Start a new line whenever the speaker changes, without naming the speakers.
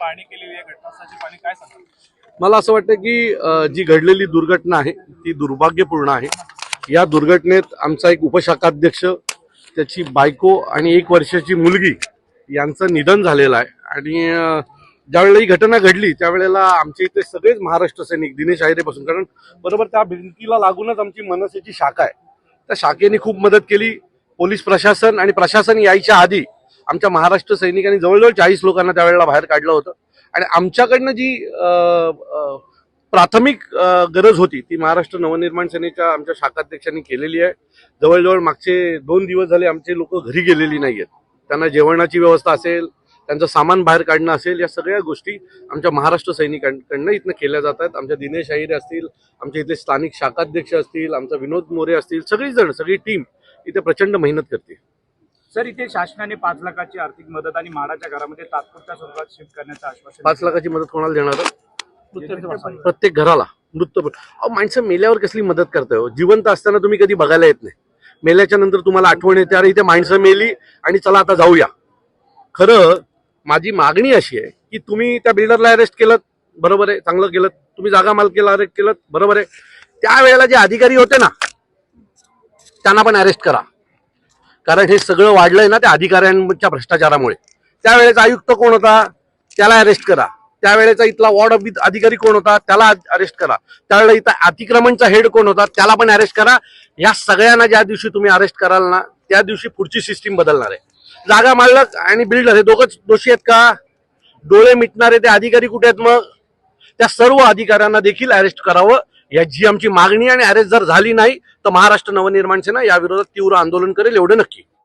पाहणी केलेली आहे घटनास्थळाची पाणी काय सांगाल?
मला असं वाटतं की जी घडलेली दुर्घटना आहे ती दुर्भाग्यपूर्ण आहे. या दुर्घटनेत आमचा एक उपशाखाध्यक्ष त्याची बायको आणि एक वर्षाची मुलगी यांचं निधन झालेलं आहे. आणि ज्यावेळेला ही घटना घडली त्यावेळेला आमच्या इथे सगळेच महाराष्ट्र सैनिक दिनेश आयरेपासून कारण बरोबर त्या भिंतीला लागूनच आमची मनसेची शाखा आहे. त्या शाखेने खूप मदत केली. पोलीस प्रशासन आणि प्रशासन यायच्या आधी आमच्या महाराष्ट्र सैनिकांनी जवळजवळ चाळीस लोकांना त्यावेळेला बाहेर काढलं होतं. आणि आमच्याकडनं जी प्राथमिक गरज होती ती महाराष्ट्र नवनिर्माण सेनेच्या आमच्या शाखाध्यक्षांनी केलेली आहे. जवळजवळ मागचे दोन दिवस झाले आमचे लोक घरी गेलेली नाही आहेत त्यांना जेवणाची व्यवस्था असेल त्यांचं सामान बाहेर काढणं असेल या सगळ्या गोष्टी आमच्या महाराष्ट्र सैनिकांकडनं इथनं केल्या जात आहेत. आमच्या दिनेश अहिरे असतील आमच्या इथले स्थानिक शाखाध्यक्ष असतील आमचा विनोद मोरे असतील सगळीजण सगळी टीम इथे प्रचंड मेहनत करते.
सर इथे शासनाने पाच लाखाची आर्थिक मदत आणि म्हाडाच्या घरामध्ये तात्पुरत्या स्वरूपात शिफ्ट करण्याचं आश्वासन
पाच लाखाची मदत कोणाला देणार. प्रत्येक घराला मृत अहो माणसं मेल्यावर कसली मदत करताय हो? जिवंत असताना तुम्ही कधी बघायला येत नाही. मेल्याच्या नंतर तुम्हाला आठवण येते अरे इथे माणसं मेली आणि चला आता जाऊया. खरं माझी मागणी अशी आहे की तुम्ही त्या बिल्डरला अरेस्ट केलं बरोबर आहे चांगलं केलं तुम्ही जागा मालकीला अरेस्ट केलं बरोबर आहे. त्यावेळेला जे अधिकारी होते ना त्यांना पण अरेस्ट करा. कारण हे सगळं वाढलंय ना त्या अधिकाऱ्यांच्या भ्रष्टाचारामुळे. त्यावेळेचा आयुक्त कोण होता? त्याला अरेस्ट करा. त्यावेळेचा इथला वॉर्ड ऑफ अधिकारी कोण होता? त्याला अरेस्ट करा. त्यावेळेला इथं अतिक्रमणचा हेड कोण होता? त्याला पण अरेस्ट करा. या सगळ्यांना ज्या दिवशी तुम्ही अरेस्ट कराल ना त्या दिवशी पुढची सिस्टीम बदलणार आहे. जागा मालक आणि बिल्डर हे दोघंच दोषी आहेत का? डोळे मिटणारे ते अधिकारी कुठे आहेत मग? त्या सर्व अधिकाऱ्यांना देखील अरेस्ट करावं. याची आमची मागणी आणि अरेस्ट जर झाली नाही तर महाराष्ट्र नवनिर्माण सेना या विरोधात तीव्र आंदोलन करेल एवढं नक्की.